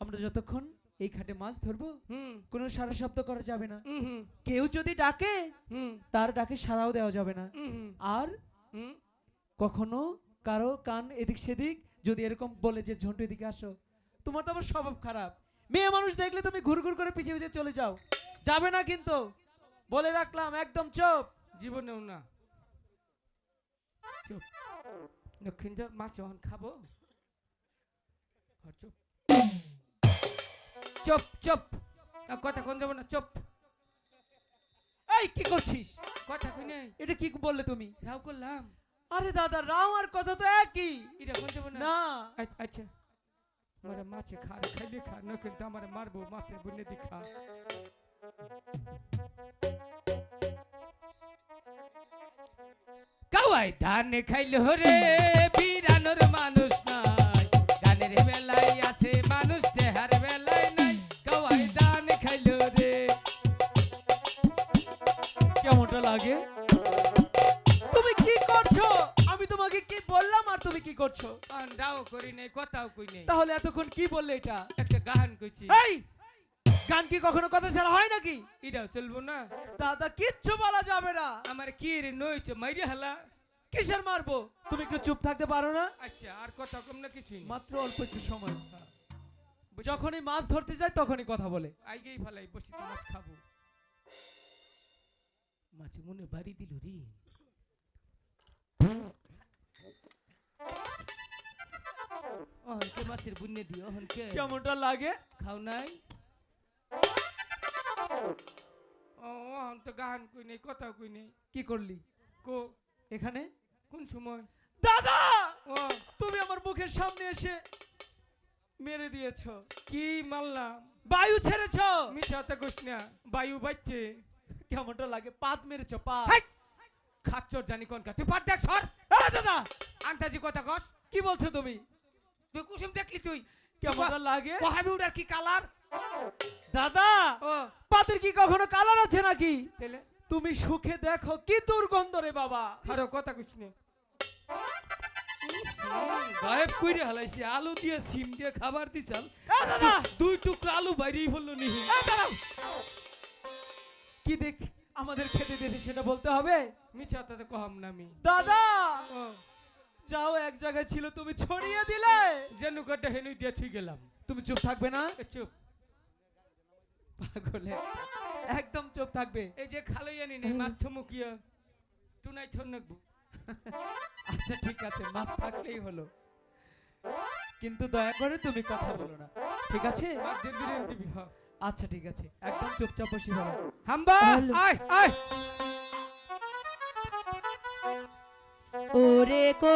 আমরা যতক্ষণ এই খাটে মাছ ধরবো হুম। কোনো সারা শব্দ করা যাবে না। কেউ যদি ডাকে হুম। তার ডাকে সারাও দেওয়া যাবে না। আর হুম। কখনো কারও কান এদিক সেদিক যদি এরকম বলে যে ঝন্টু এদিকে আসো। তোমার তো আবার স্বভাব খারাপ। মেয়ে মানুষ দেখলে তুমি ঘুর ঘুর করে পিছিয়ে পিছিয়ে চলে যাও। যাবে না কিন্তু। বলে রাখলাম একদম চোপ। জীবনেও না। চুপ। দক্ষিণজার মাছ যখন খাব। চুপ। চুপ চুপ। কথা কোন যাব না চুপ। এই কি করছিস? কথা কই নেই এটা কি বললে তুমি? রাও করলাম। আরে দাদা রাও আর কথা তো একই। এটা কোন যাব না? আচ্ছা, আচ্ছা। মোরা মাছে খা খাইলে খা না কিন্তু আমার মারবো মাছের বুনে দি খা কাওয়াই ধান খাইল রে বিরানোর মানুষ নাই। ধানের বেলায় আছে কেমনটা লাগে? তুমি কি করছ? আমি তোমাকে কি বললাম আর তুমি কি করছ? আন্ডাও করি নাই কথাও কই নাই। তাহলে এতক্ষণ কি বললে এটা? একটা গান কইছি। এই! গান কি কখনো কথা ছাড়া হয় নাকি? এটাও চলবো না। দাদা কিচ্ছু বলা যাবে না। আমার কি রে নইছে মাইরে হালা। কিসের মারবো? তুমি একটু চুপ থাকতে পারো না? আচ্ছা আর কথা কম না কিছুই না। মাত্র অল্প একটু সময়। যখনই মাছ ধরতে যায় তখনই কথা বলে। আইগেই ফালাই বসি মাছ খাব। মনে বাড়ি দিল রে। অহনকে মাছের বুনে দিও অহনকে কেমনটা লাগে? খাও নাই? ও অহন তো গান কই নেই কথা কই নেই। কি করলি? কো? এখানে? কোন সময়? দাদা! ও। তুমি আমার মুখের সামনে এসে মেরে দিয়েছ। কি মারলাম? বায়ু ছেড়েছো! মিছাতে কইস না বায়ু বাজছে কেমনটা লাগে পাত মেরেছো পাত! খাচ্চর জানি কোন কা তুই পাট দেখ সর। আরে দাদা! আন্তাজি কথা কস। কি বলছো তুমি? তুই কুসুম দেখলি তুই? কেমনটা লাগে? কহাবি উড়ার কি কালার? দাদা! ও। পাতের কি কখনো কালার আছে নাকি? তুমি সুখে দেখো কি দুর্গন্ধ রে বাবা। খারো কথা কইস নে। গায়েব কইরে হালাইছি আলু দিয়ে সিম দিয়ে খাবার দিছাল দাদা! দুই টুকরা আলু বাইরেই হলো নি। দাঁড়াও। কি দেখ আমাদের খেতে দিয়েছে সেটা বলতে হবে? মিছা তাতে কহাম না আমি। দাদা! যাও এক জায়গায় ছিল তুমি ছড়িয়ে দিলে! যেন কাটা হেনুই দিয়ে থুই গেলাম। তুমি চুপ থাকবে না? চুপ। পাগলে। একদম চুপ থাকবে। এই যে খালাই আনি নাই মাছ মুখিয়া টুনাই ঠন নাকবো। আচ্ছা ঠিক আছে মাছ থাকলেই হলো। কিন্তু দয়া করে তুমি কথা বলো না। ঠিক আছে? আচ্ছা ঠিক আছে। একদম চুপচাপ বসি পড়ো হাম্বা! আয় আয়! ওরে কো